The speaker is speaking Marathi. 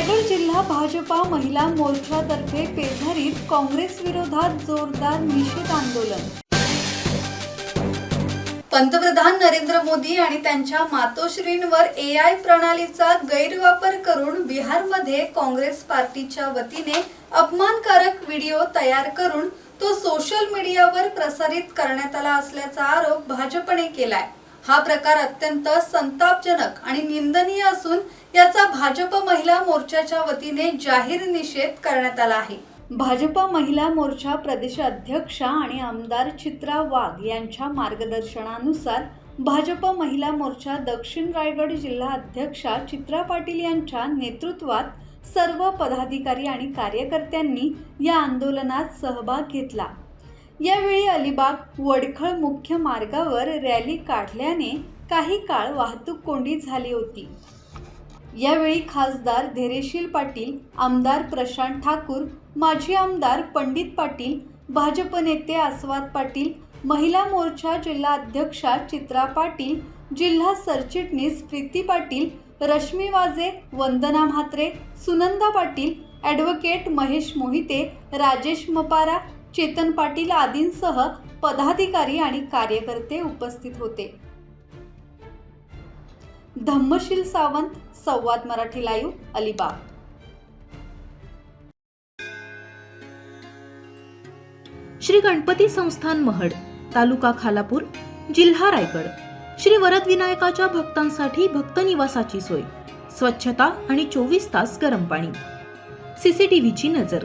जिल्हा भाजपा महिला मोर्चातर्फे पेझारीत काँग्रेस विरोधात जोरदार निषेध आंदोलन. पंतप्रधान नरेंद्र मोदी आणि त्यांच्या मातोश्रींवर ए आय प्रणालीचा गैरवापर करून बिहारमध्ये काँग्रेस पार्टीच्या वतीने अपमानकारक व्हिडिओ तयार करून तो सोशल मीडियावर प्रसारित करण्यात आला असल्याचा आरोप भाजपने केलाय. हा प्रकार अत्यंत संतापजनक आणि निंदनीय असून याचा भाजप महिला मोर्चाच्या वतीने जाहीर निषेध करण्यात आला आहे. भाजप महिला मोर्चा प्रदेश अध्यक्षा आणि आमदार चित्रा वाघ यांच्या मार्गदर्शनानुसार भाजप महिला मोर्चा दक्षिण रायगड जिल्हा अध्यक्षा चित्रा पाटील यांच्या नेतृत्वात सर्व पदाधिकारी आणि कार्यकर्त्यांनी या आंदोलनात सहभाग घेतला. यावेळी अलिबाग वडखळ मुख्य मार्गावर रॅली काढल्याने काही काळ वाहतूक कोंडी झाली होती. यावेळी खासदार धैर्यशील पाटील आमदार प्रशांत ठाकूर माजी आमदार पंडित पाटील भाजप नेते आस्वाद पाटील महिला मोर्चा जिल्हा अध्यक्षा चित्रा पाटील जिल्हा सरचिटणीस प्रीती पाटील रश्मी वाजे वंदना म्हात्रे सुनंदा पाटील ॲडव्होकेट महेश मोहिते राजेश मपारा चेतन पाटील आदींसह पदाधिकारी आणि कार्यकर्ते उपस्थित होते. धम्मशील सावंत संवाद मराठी लाईव्ह अलिबाग. श्री गणपती संस्थान महड तालुका खालापूर जिल्हा रायगड. श्री वरद विनायकाच्या भक्तांसाठी भक्त निवासाची सोय स्वच्छता आणि चोवीस तास गरम पाणी. सीसीटीव्हीची नजर.